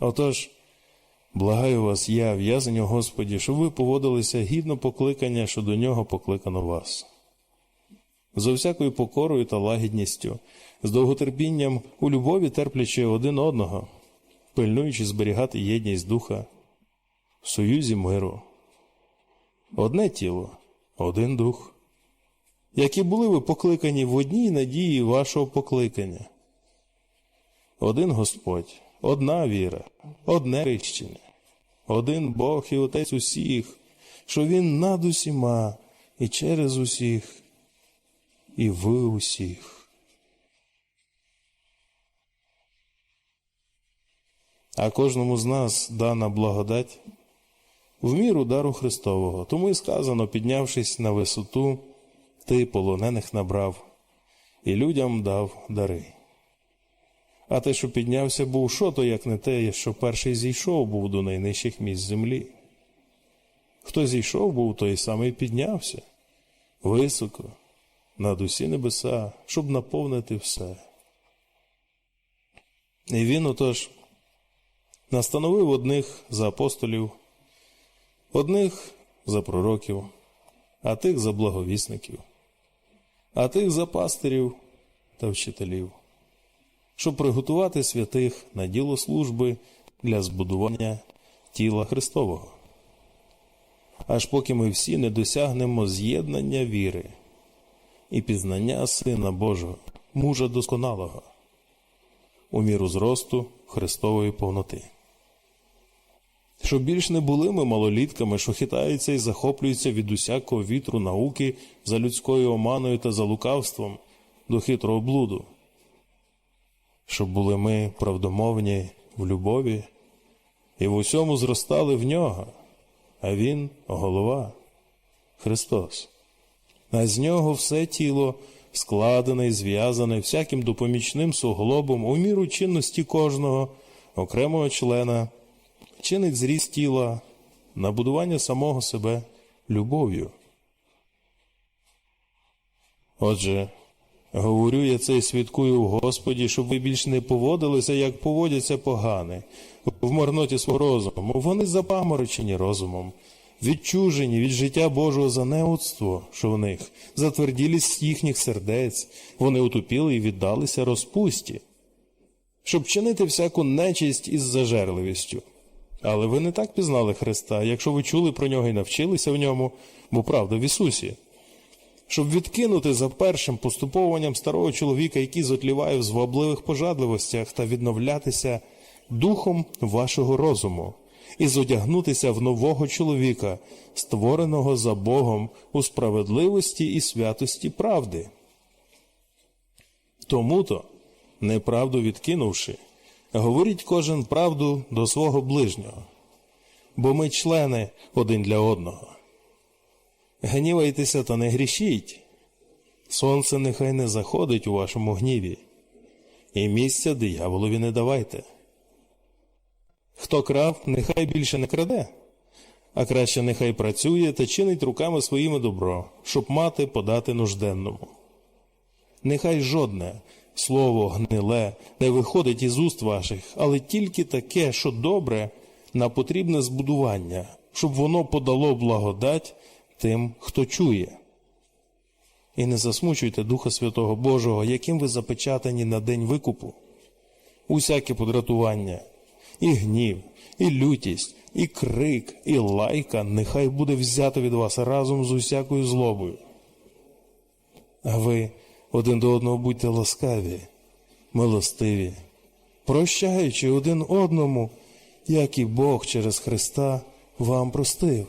Отож, благаю вас, я, в'язень Господі, щоб ви поводилися гідно покликання, що до нього покликано вас. За всякою покорою та лагідністю, з довготерпінням у любові терплячи один одного, пильнуючи зберігати єдність духа, в союзі миру. Одне тіло, один дух. Які були ви покликані в одній надії вашого покликання. Один Господь, одна віра, одне хрещення, один Бог і Отець усіх, що Він над усіма і через усіх, і в усіх. А кожному з нас дана благодать в міру дару Христового. Тому і сказано, піднявшись на висоту, ти полонених набрав і людям дав дари. А те, що піднявся, був що то, як не те, що перший зійшов був до найнижчих місць землі. Хто зійшов був, той самий піднявся високо, над усі небеса, щоб наповнити все. І він отож настановив одних за апостолів, одних за пророків, а тих за благовісників, а тих за пастирів та вчителів, щоб приготувати святих на діло служби для збудування тіла Христового. Аж поки ми всі не досягнемо з'єднання віри і пізнання Сина Божого, мужа досконалого, у міру зросту Христової повноти. Щоб більш не були ми малолітками, що хитаються і захоплюються від усякого вітру науки за людською оманою та за лукавством до хитрого блуду, щоб були ми правдомовні в любові і в усьому зростали в нього, а Він голова Христос. А з нього все тіло складене і зв'язане всяким допомічним суглобом у міру чинності кожного окремого члена чинить зріст тіла на будування самого себе любов'ю. Отже, говорю я це і свідкую в Господі, щоб ви більш не поводилися, як поводяться погани, в марноті свого розуму. Вони запаморочені розумом, відчужені від життя Божого за неудство, що в них, затверділість їхніх сердець, вони утупіли і віддалися розпусті, щоб чинити всяку нечисть із зажерливістю. Але ви не так пізнали Христа, якщо ви чули про нього і навчилися в ньому, бо правда в Ісусі. Щоб відкинути за першим поступованням старого чоловіка, який зотліває в звабливих пожадливостях, та відновлятися духом вашого розуму, і зодягнутися в нового чоловіка, створеного за Богом у справедливості і святості правди. Тому-то, неправду відкинувши, Говоріть кожен правду до свого ближнього, бо ми члени один для одного. Гнівайтеся та не грішіть. Сонце нехай не заходить у вашому гніві, і місця дияволові не давайте. Хто крав, нехай більше не краде, а краще нехай працює та чинить руками своїми добро, щоб мати подати нужденному. Нехай жодне слово гниле не виходить із уст ваших, але тільки таке, що добре на потрібне збудування, щоб воно подало благодать тим, хто чує. І не засмучуйте Духа Святого Божого, яким ви запечатані на день викупу. Усяке подратування, і гнів, і лютість, і крик, і лайка нехай буде взято від вас разом з усякою злобою. А ви один до одного будьте ласкаві, милостиві, прощаючи один одному, як і Бог через Христа вам простив.